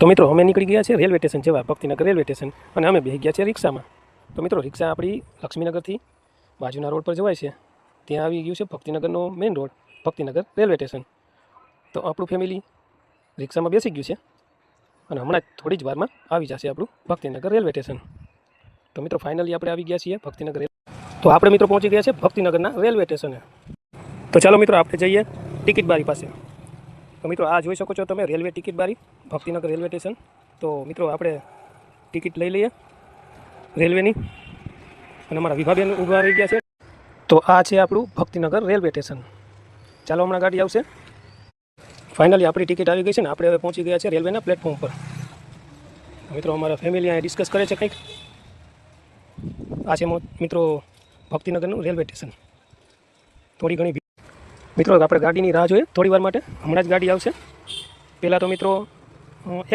તો મિત્રો, અમે નીકળી ગયા છે રેલવે સ્ટેશન જેવા ભક્તિનગર રેલવે સ્ટેશન અને અમે બેસી ગયા છે રિક્ષામાં. તો મિત્રો, રિક્ષા આપણી લક્ષ્મીનગરથી બાજુના રોડ પર જવાય છે. ત્યાં આવી ગયું છે ભક્તિનગરનો main road Bhaktinagar railway station. તો આપણું ફેમિલી રિક્ષામાં બેસી ગયું છે અને હમણાં જ થોડી જ વારમાં આવી જશે આપણું ભક્તિનગર રેલવે સ્ટેશન. તો મિત્રો ફાઇનલી આપણે આવી ગયા છીએ ભક્તિનગર તો આપણે મિત્રો પહોંચી ગયા છે ભક્તિનગરના રેલવે સ્ટેશને. તો ચાલો મિત્રો, આપણે જઈએ ટિકિટ બારી પાસે. તો મિત્રો આ જોઈ શકો છો તમે રેલવે ટિકિટ બારી, ભક્તિનગર રેલવે સ્ટેશન. તો મિત્રો આપણે ટિકિટ લઈ લઈએ રેલવેની. અને અમારા વિભાબેન ઊભા રહી ગયા છે. તો આ છે આપણું ભક્તિનગર રેલવે સ્ટેશન. ચાલો હમણાં ગાડી આવશે. ફાઇનલી આપણી ટિકિટ આવી ગઈ છે ને, આપણે હવે પહોંચી ગયા છે રેલવેના પ્લેટફોર્મ પર. મિત્રો અમારા ફેમિલી અહીંયા ડિસ્કસ કરે છે કંઈક. આ છે મિત્રો ભક્તિનગરનું રેલવે સ્ટેશન. થોડી ઘણી મિત્રો આપણે ગાડીની રાહ જોઈએ થોડી વાર માટે. હમણાં જ ગાડી આવશે. પહેલાં તો મિત્રો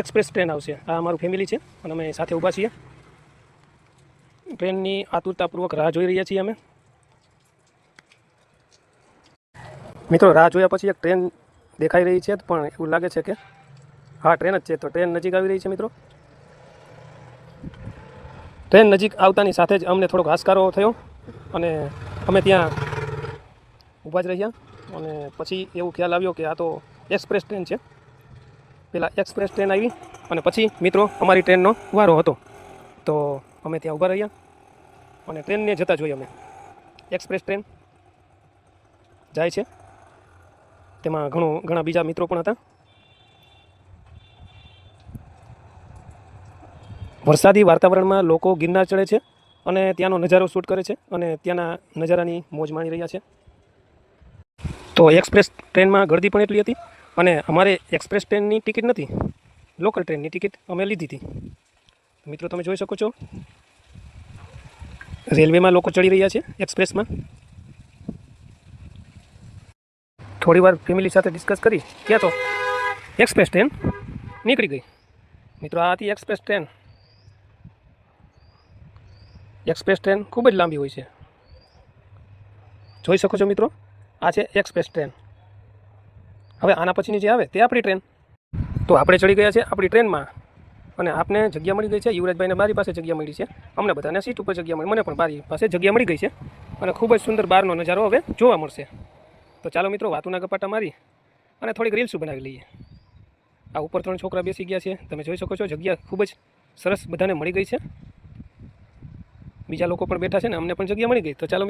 એક્સપ્રેસ ટ્રેન આવશે. આ અમારું ફેમિલી છે અને અમે સાથે ઊભા છીએ. ટ્રેનની આતુરતાપૂર્વક રાહ જોઈ રહ્યા છીએ અમે. મિત્રો, રાહ જોયા પછી એક ટ્રેન દેખાઈ રહી છે, પણ એવું લાગે છે કે હા, ટ્રેન જ છે. તો ટ્રેન નજીક આવી રહી છે, મિત્રો. ટ્રેન નજીક આવતાની સાથે જ અમને થોડોક હાશકારો થયો અને અમે ત્યાં ઊભા જ રહ્યા. અને પછી એવું ખ્યાલ આવ્યો કે આ તો એક્સપ્રેસ ટ્રેન છે. પેલા એક્સપ્રેસ ટ્રેન આવી અને પછી મિત્રો અમારી ટ્રેનનો વારો હતો. તો અમે ત્યાં ઊભા રહ્યા અને ટ્રેનને જતા જોઈએ અમે. એક્સપ્રેસ ટ્રેન જાય છે. તેમાં ઘણું, ઘણા બીજા મિત્રો પણ હતા. વરસાદી વાતાવરણમાં લોકો ગિરનાર ચડે છે અને ત્યાંનો નજારો શૂટ કરે છે અને ત્યાંના નજારાની મોજ માણી રહ્યા છે. તો એક્સપ્રેસ ટ્રેનમાં ગળદી પણ એટલી હતી અને અમારે એક્સપ્રેસ ટ્રેનની ટિકિટ નથી લોકલ ટ્રેનની ટિકિટ અમે લીધી હતી. મિત્રો, તમે જોઈ શકો છો. રેલવેમાં લોકો ચડી રહ્યા છે એક્સપ્રેસમાં. થોડી વાર ફેમિલી સાથે ડિસ્કસ કરી ત્યાં તો એક્સપ્રેસ ટ્રેન નીકળી ગઈ. મિત્રો આ હતી એક્સપ્રેસ ટ્રેન. એક્સપ્રેસ ટ્રેન ખૂબ જ લાંબી હોય છે. જોઈ શકો છો મિત્રો? આ છે એક્સપ્રેસ ટ્રેન. હવે આના પછીની જે આવે તે આપણી ટ્રેન. તો આપણે ચડી ગયા છે આપણી ટ્રેનમાં. અને આપને જગ્યા મળી ગઈ છે. યુવરાજભાઈને મારી પાસે જગ્યા મળી છે. અમને બધાને સીટ ઉપર જગ્યા મળી. મને પણ મારી પાસે જગ્યા મળી ગઈ છે. અને ખૂબ જ સુંદર બહારનો નજારો હવે જોવા મળશે. તો ચાલો મિત્રો, વાતુના કપાટા મારી અને થોડીક રીલ્સું બનાવી લઈએ. આ ઉપર ત્રણ છોકરા બેસી ગયા છે. તમે જોઈ શકો છો, જગ્યા ખૂબ જ સરસ બધાને મળી ગઈ છે. બીજા લોકો પણ બેઠા છે ને અમને પણ જગ્યા મળી ગઈ. તો ચાલો.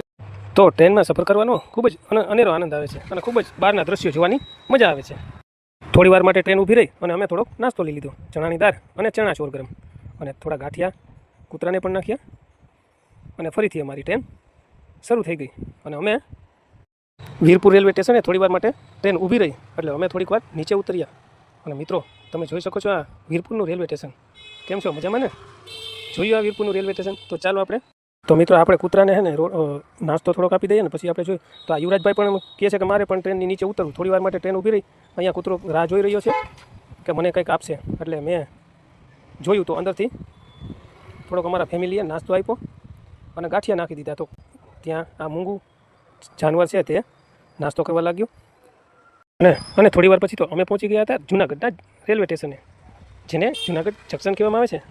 તો ટ્રેનમાં સફર કરવાનો ખૂબ જ અન- અનેરો આનંદ આવે છે અને ખૂબ જ બહારના દ્રશ્યો જોવાની મજા આવે છે. થોડી વાર માટે ટ્રેન ઊભી રહી અને અમે થોડોક નાસ્તો લઈ લીધો, ચણાની દાળ અને ચણા ચોર ગરમ અને થોડા ગાંઠિયા કૂતરાને પણ નાખ્યા અને ફરીથી અમારી ટ્રેન શરૂ થઈ ગઈ અને અમે વીરપુર રેલવે સ્ટેશને થોડી વાર માટે ટ્રેન ઊભી રહી એટલે અમે થોડીક વાર નીચે ઉતર્યા. અને મિત્રો, તમે જોઈ શકો છો આ વીરપુરનું રેલવે સ્ટેશન. કેમ છો? મજામાં ને? જોયું આ વીરપુરનું રેલવે સ્ટેશન? તો ચાલો આપણે તો મિત્રો આપણે કૂતરાને છે ને નાસ્તો થોડોક આપી દઈએ ને પછી આપણે જોઈએ. તો આ યુવરાજભાઈ પણ કહે છે કે મારે પણ ટ્રેનની નીચે ઉતરવું. થોડી વાર માટે ટ્રેન ઊભી રહી. અહીંયા કૂતરો રાહ જોઈ રહ્યો છે કે મને કંઈક આપશે. એટલે મેં જોયું તો અંદરથી થોડોક અમારા ફેમિલીએ નાસ્તો આપ્યો અને ગાંઠિયા નાખી દીધા. તો ત્યાં આ મૂંગું જાનવર છે તે નાસ્તો કરવા લાગ્યો. અને અને થોડી વાર પછી તો અમે પહોંચી ગયા હતા જુનાગઢના રેલવે સ્ટેશને, જેને જુનાગઢ જંકશન કહેવામાં આવે છે.